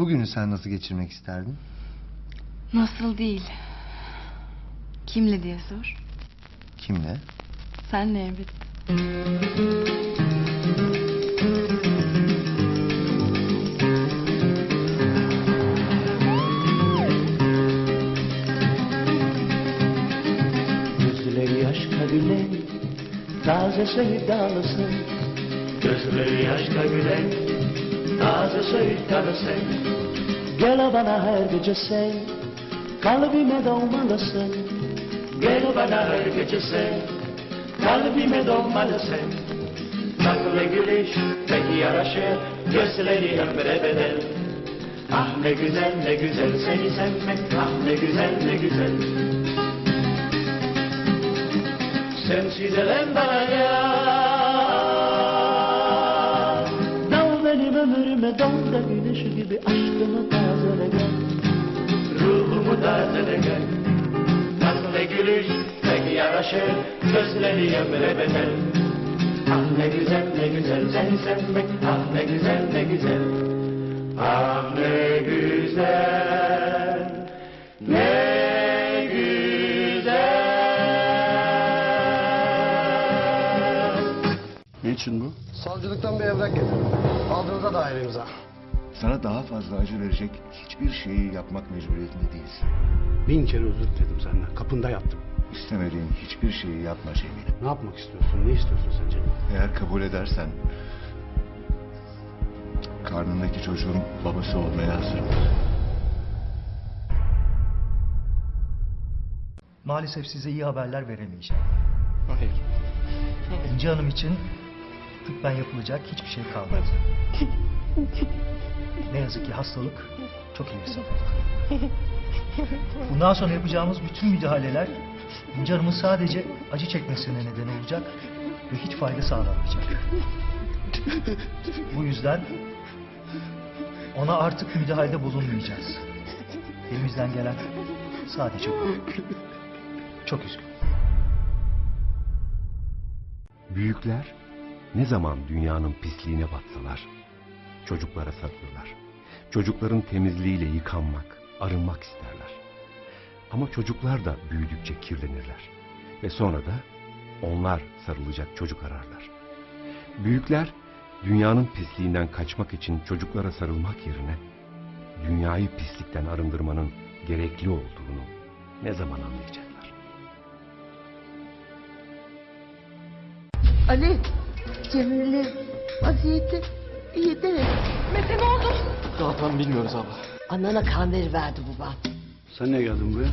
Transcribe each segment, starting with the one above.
Bugünü sen nasıl geçirmek isterdin? Nasıl değil? Kimle diye sor. Kimle? Senle evet. Gözleri aşka gülen Taze sevdalısın Gözleri aşka gülen Taze sevdalısın Gel bana her gece sen Kalbime dolmalısın. Gel bana her gece sen Kalbime dolmalısın. Tatlı gülüş pek yaraşır Gözleri ömre bedel. Ah ne güzel ne güzel seni sevmek Ah ne güzel ne güzel. Sensiz elen bana ya ömrüme dal da güneş gibi aşkımı tazele gel. Ruhumu tazele gel. Tatlı gülüş pek yaraşır Gözleri ömre bedel. Ah ne güzel ne güzel seni sevmek Ah ne güzel ne güzel. Ah ne güzel Niçin bu? Savcılıktan bir evrak getirdim. Aldığınıza dair imza. Sana daha fazla acı verecek hiçbir şeyi yapmak mecburiyetinde değilsin. Bin kere özür diledim senden. Kapında yattım. İstemediğin hiçbir şeyi yapma Cemil. Ne yapmak istiyorsun? Ne istiyorsun sen Cemil? Eğer kabul edersen... ...karnındaki çocuğun babası olmaya hazırım. Maalesef size iyi haberler veremeyeceğim. Hayır. İnci Hanım için tıbben yapılacak hiçbir şey kalmadı. ne yazık ki hastalık çok ileri safhada. Bundan sonra yapacağımız bütün müdahaleler İnci Hanım'ın sadece acı çekmesine neden olacak ve hiç fayda sağlamayacak. Bu yüzden ona artık müdahalede bulunmayacağız. Elimizden gelen sadece bu. Çok üzgünüm. Büyükler ne zaman dünyanın pisliğine batsalar çocuklara sarılırlar. Çocukların temizliğiyle yıkanmak, arınmak isterler. Ama çocuklar da büyüdükçe kirlenirler. Ve sonra da onlar sarılacak çocuk ararlar. Büyükler dünyanın pisliğinden kaçmak için çocuklara sarılmak yerine dünyayı pislikten arındırmanın gerekli olduğunu ne zaman anlayacaklar? Ali, Cemil'in vaziyeti iyi değil. Mete ne oldu? Anana kan verdi baban. Sen ne geldin buraya?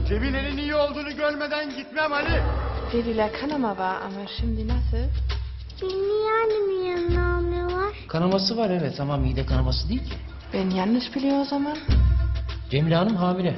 Feriler kanama var ama şimdi nasıl? Beni niye annemin yanına almıyorlar? Kanaması var evet ama mide kanaması değil ki. Ben yanlış biliyor o zaman. Cemile Hanım hamile.